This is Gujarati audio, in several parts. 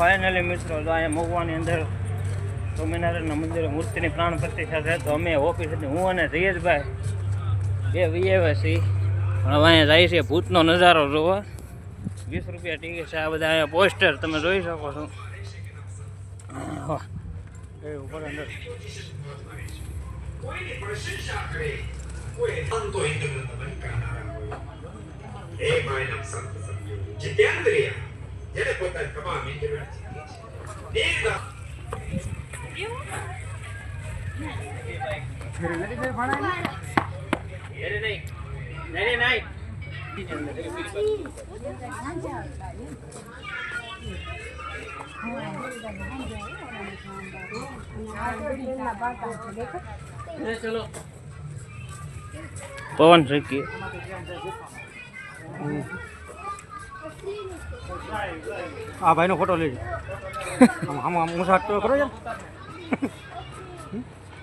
ફાઇનલી મિત્રો તો અહીંયા મગવાની અંદર સ્વામિનારાયણના મંદિરે મૂર્તિની પ્રાણ પ્રતિષ્ઠા છે, તો અમે ઓફિસ હું અને ધીરજભાઈ બે વીએવા છીએ. પણ હવે અહીંયા જાય છે, ભૂતનો નજારો જોવા. વીસ રૂપિયા ટિકિટ છે, આ બધા અહીંયા પોસ્ટર તમે જોઈ શકો છો. જીતેન્દ્રિય જેને પોતાની તમામ ઇન્દ્રિયો. ચલો પવન શીખી આ ભાઈનો ફોટો લેજો. આમ આમ આમ મુસાટ તો કરો યાર.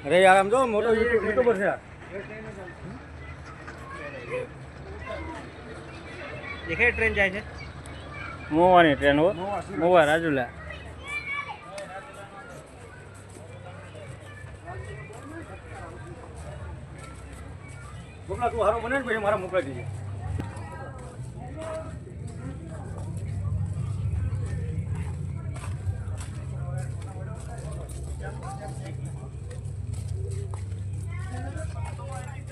અરે યાર આમ જો મોટો યુટ્યુબ યુટ્યુબર છે યાર. દેખાય ટ્રેન જાય છે? મોવાની ટ્રેન હો. મોવા રાજુલા. મોકલા તું હારો બને ને પછી મારા મોકલા દીજે ઊભો રહો, ઊભો રહો, ઊભો રહો. તો ભાઈ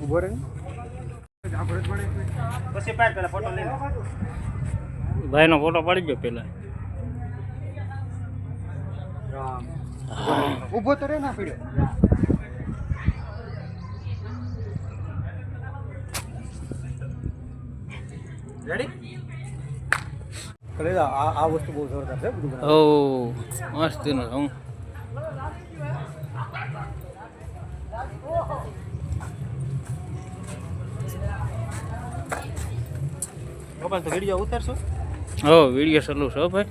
ઊભો રહે પછી પાડ પેલા ફોટો લઈ ભાઈનો ફોટો પાડી ગયો પેલા. રામ. ઊભો તો રે ના પીડ્યો રેડી આ આ વસ્તુ બહુ જોરદાર છે ઓ મસ્તનું હું ગોપાલ તો વીડિયો ઉતારશો? હો વીડિયો ચાલુ છે ભાઈ.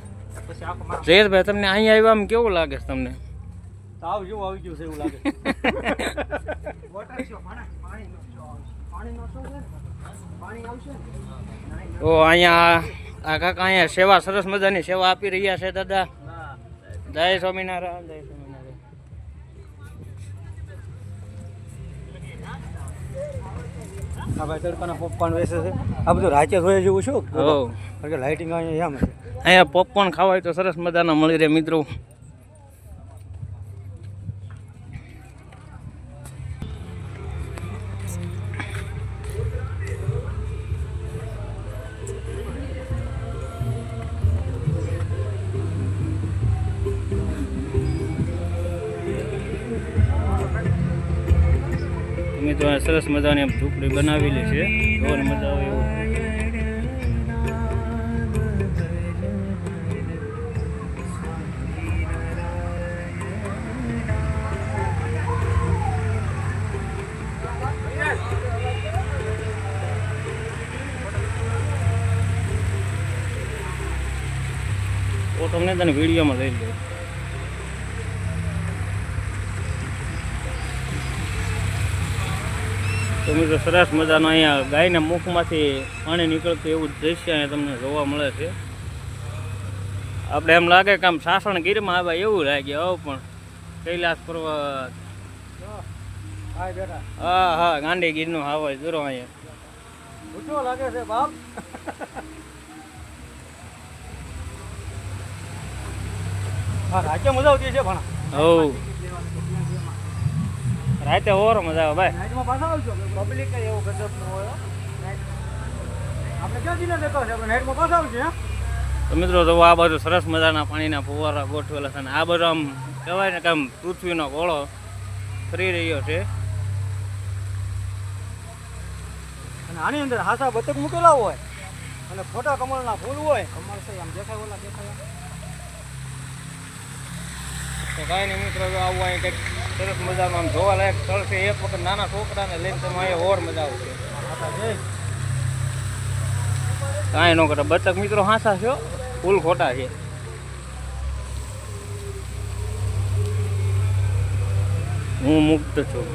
જયેશભાઈ તમને અહીંયા આવ્યા આમ કેવું લાગે છે તમને? તાવ જેવું આવી ગયું છે એવું લાગે ઓ અહીંયા આ કાકા અહીંયા સેવા સરસ મજાની સેવા આપી રહ્યા છે દાદા. જય સ્વામિનારાયણ જય આ ભાઈ તડકાના પોપકોર્ન વેચે છે. આ બધું રાજ્ય જોઈએ જેવું શું કારણ કે લાઇટિંગ અહીંયા એમ છે. અહીંયા પોપકોર્ન ખાવા હોય તો સરસ મજાના મળી રહે મિત્રો. મિત્રો આ સરસ મજાની આમ ઝૂંપડી બનાવેલી છે. જોવાની મજા આવે એવું. તમને તને વિડીયોમાં લઈ લે તો મિત્રો સરસ મજાનો અહીંયા ગાયના મુખમાંથી પાણી નીકળતું એવું દ્રશ્ય અહીંયા તમને જોવા મળે છે. આપણે એમ લાગે કે આમ સાસણ ગીરમાં આવે એવું લાગે હવે પણ કૈલાસ પર્વત. હા હા ગાંડી ગીરનું હાવા જરો અહીંયા લાગે છે બાપ. હા રાજ્ય મજા આવતી છે ભણા હવ રાતે ઓર મજા આવે ભાઈ. નાઇટમાં પાછા આવજો. પબ્લિક કઈ એવું ગજબ ન હોય. આપણે ક્યાં જઈને દેખો છે આપણે નાઇટમાં પાછા આવજો હે? તો મિત્રો તો આ બાજુ સરસ મજાના પાણીના ફુવારા ગોઠવેલા છે અને આ બાજુ આમ કહેવાય ને કે આમ પૃથ્વીનો ગોળો ફરી રહ્યો છે. અને આની અંદર હાસા બતક મૂકેલા હોય અને ફોટા કમળના ફૂલ હોય. કમળ છે આમ દેખાય ઓલા દેખાય. તો કાંઈ નહીં મિત્રો આવું અહીં કંઈક સરસ મજાનું આમ જોવા લાયક સ્થળ છે. એક વખત નાના છોકરાને લઈને તમે અહીંયા ઓર મજા આવશે. કાંઈ ન કરે. બતક મિત્રો હાસા છો? ફૂલ ખોટા છે. હું મુક્ત છું.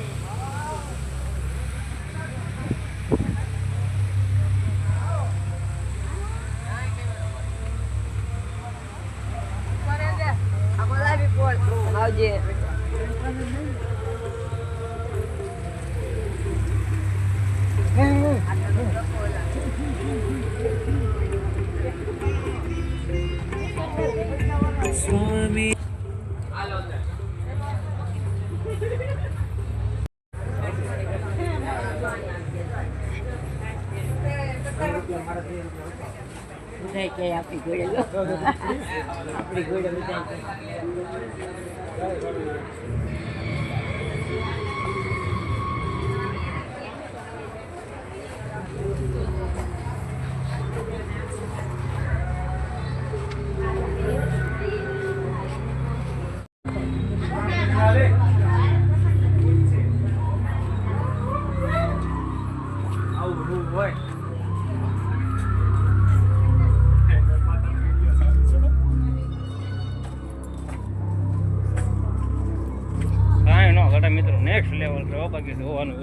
બધાય કે આપણી ઘોડે આપણી ઘોડે બધાય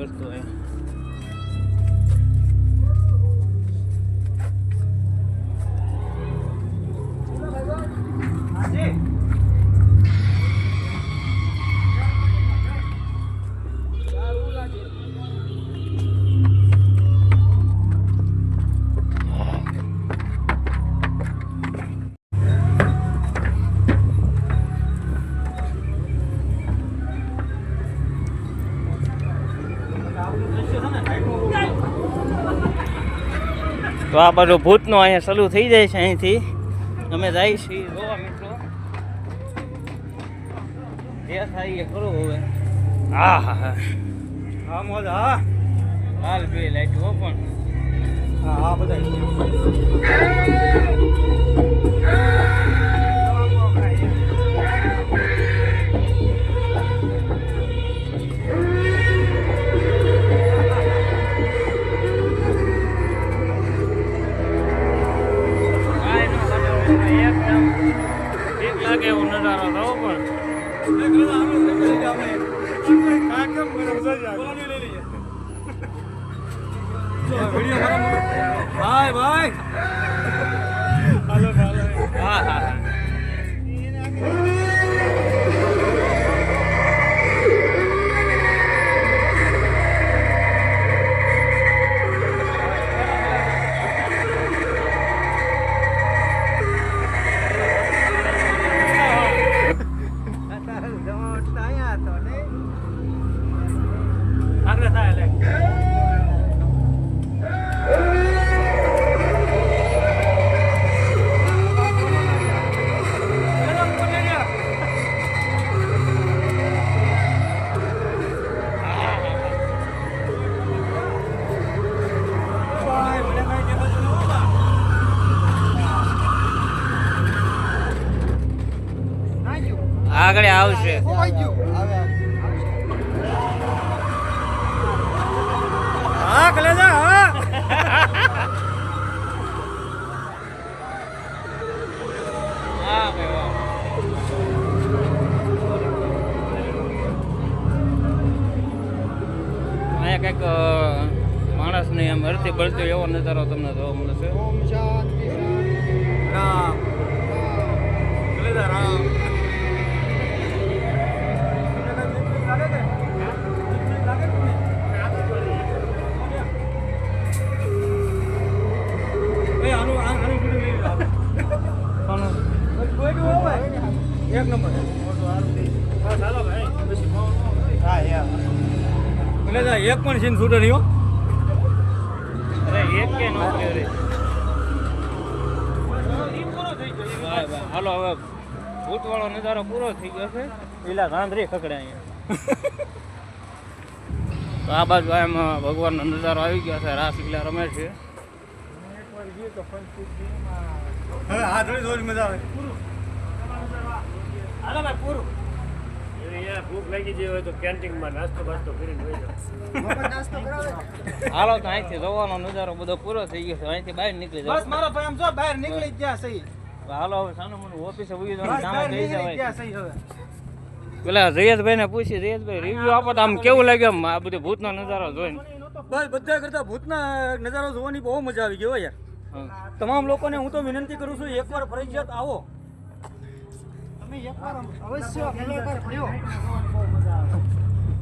બાકી જોવાની વસ્તુ આ બાજુ ભૂતનો અહીંયા ચાલુ થઈ જાય છે અહીંથી. અમે જાય છીએ. જોવા મિત્રો. જે થાય એ કરું હવે. હા હા હા. હા મોજ હા. હાલ બે લાઈટ, હો પણ. હા હા બધા ભાઈ ભાઈ હાલો હાલો હા હા આગળ થાય લે આગળ આવશે માણસને બળતો એવો નજારો તમને જોવા મળે છે? રામ. રામ. એક નંબર. હા ચાલો ભાઈ. હા યાર કલેજા એક પણ સીન છૂટે નહીં એક કે નોકરી રે હાલો હવે ભૂતવાળો નજારો પૂરો થઈ ગયો છે પેલા રાંધરી ખકડે અહીંયા તો આ બાજુ ભગવાનનો નજારો આવી. ગયો છે રાસ લીલા રમે છે હવે હા મજા આવે પૂરું. ભૂખ લાગી જાય હોય તો કેન્ટીનમાં નાસ્તો બાસ્તો કરીને હોય હાલો તો અહીંથી જોવાનો નજારો બધો પૂરો થઈ ગયો છે. અહીંથી બહાર નીકળી બસ મારો ભાઈ આમ જો બહાર નીકળી ગયા સહી હાલો હવે સાનું મને ઓફિસે ઉઈ જવાનું કામ થઈ જવાય. પેલા જયેશભાઈ ને પૂછી જયેશભાઈ રિવ્યુ આપો તો આમ કેવું લાગ્યું આ બધું ભૂતનો નજારો જોઈને? બસ બધા કરતા ભૂતના નજારો જોવાની બહુ મજા આવી ગયો હો યાર. તમામ લોકોને હું તો વિનંતી કરું છું એકવાર ફરજિયાત આવો. તમે એકવાર અવશ્ય મુલાકાત લ્યો